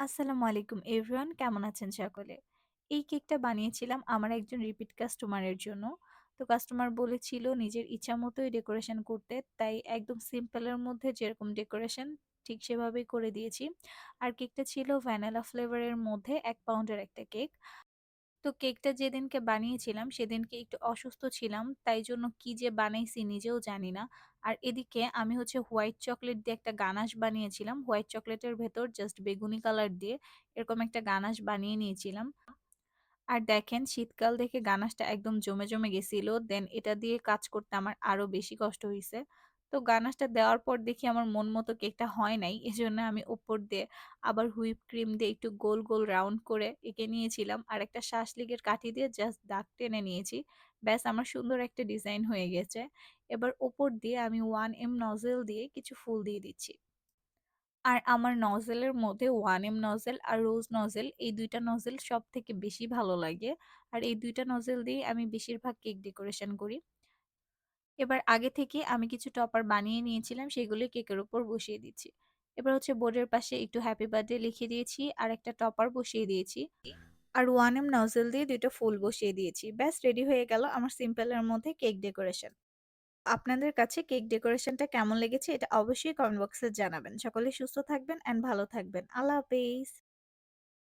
আসসালামু আলাইকুম এভরিওয়ান, কেমন আছেন সকলে? এই কেকটা বানিয়েছিলাম আমার একজন রিপিট কাস্টমারের জন্য। তো কাস্টমার বলেছিল নিজের ইচ্ছা মতোই ডেকোরেশন করতে। তাই একদম সিম্পলের মধ্যে যেরকম ডেকোরেশন ঠিক সেভাবেই করে দিয়েছি। আর কেকটা ছিল ভ্যানিলা ফ্লেভারের মধ্যে এক পাউন্ডের একটা কেক। তো কেকটা যেদিনকে বানিয়েছিলাম সেদিনকে একটু অসুস্থ ছিলাম। তাই জন্য কি যে বানাইছি নিজেও জানি না। আর এদিকে আমি হচ্ছে হোয়াইট চকলেট দিয়ে একটা গানাশ বানিয়েছিলাম। হোয়াইট চকলেটের ভেতর জাস্ট বেগুনি কালার দিয়ে এরকম একটা গানাশ বানিয়ে নিয়েছিলাম। আর দেখেন শীতকাল দেখে গানাশটা একদম জমে, জমে গেছিল। দেন এটা দিয়ে কাজ করতে আমার আরও বেশি কষ্ট হইছে। তো গানাশটা দেওয়ার পর দেখি আমার মন মতো কেকটা হয় নাই। এজন্য আমি উপর দিয়ে আবার হুইপ ক্রিম দিয়ে একটু গোল, গোল রাউন্ড করে এঁকে নিয়েছিলাম। আর একটা শাঁসলিকের কাঠি দিয়ে জাস্ট দাগ টেনে নিয়েছি। ব্যাস আমার সুন্দর একটা ডিজাইন হয়ে গেছে। এবার ওপর দিয়ে আমি ওয়ান এম নজেল দিয়ে কিছু ফুল দিয়ে দিচ্ছি। আর আমার নজেলের মধ্যে ওয়ান এম নজেল আর রোজ নজেল এই দুইটা নজেল সব থেকে বেশি ভালো লাগে। আর এই দুইটা নজেল দিয়েই আমি বেশিরভাগ কেক ডেকোরেশন করি। এবার আগে থেকে আমি কিছু টপার বানিয়ে নিয়েছিলাম সেগুলি কেকের উপর বসিয়ে দিচ্ছি। এবার হচ্ছে বোর্ডের পাশে একটু হ্যাপি বার্থডে লিখে দিয়েছি, আর একটা টপার বসিয়ে দিয়েছি। আর ওয়ান এম নজেল দিয়ে ২ টা ফুল বসিয়ে দিয়েছি। ব্যাস রেডি হয়ে গেল আমার সিম্পল এর মধ্যে কেক ডেকোরেশন। আপনাদের কাছে কেক ডেকোরেশনটা কেমন লেগেছে, এটা অবশ্যই কমেন্ট বক্সে জানাবেন। সকলে সুস্থ থাকবেন অ্যান্ড ভালো থাকবেন। আল্লাহ হাফেজ।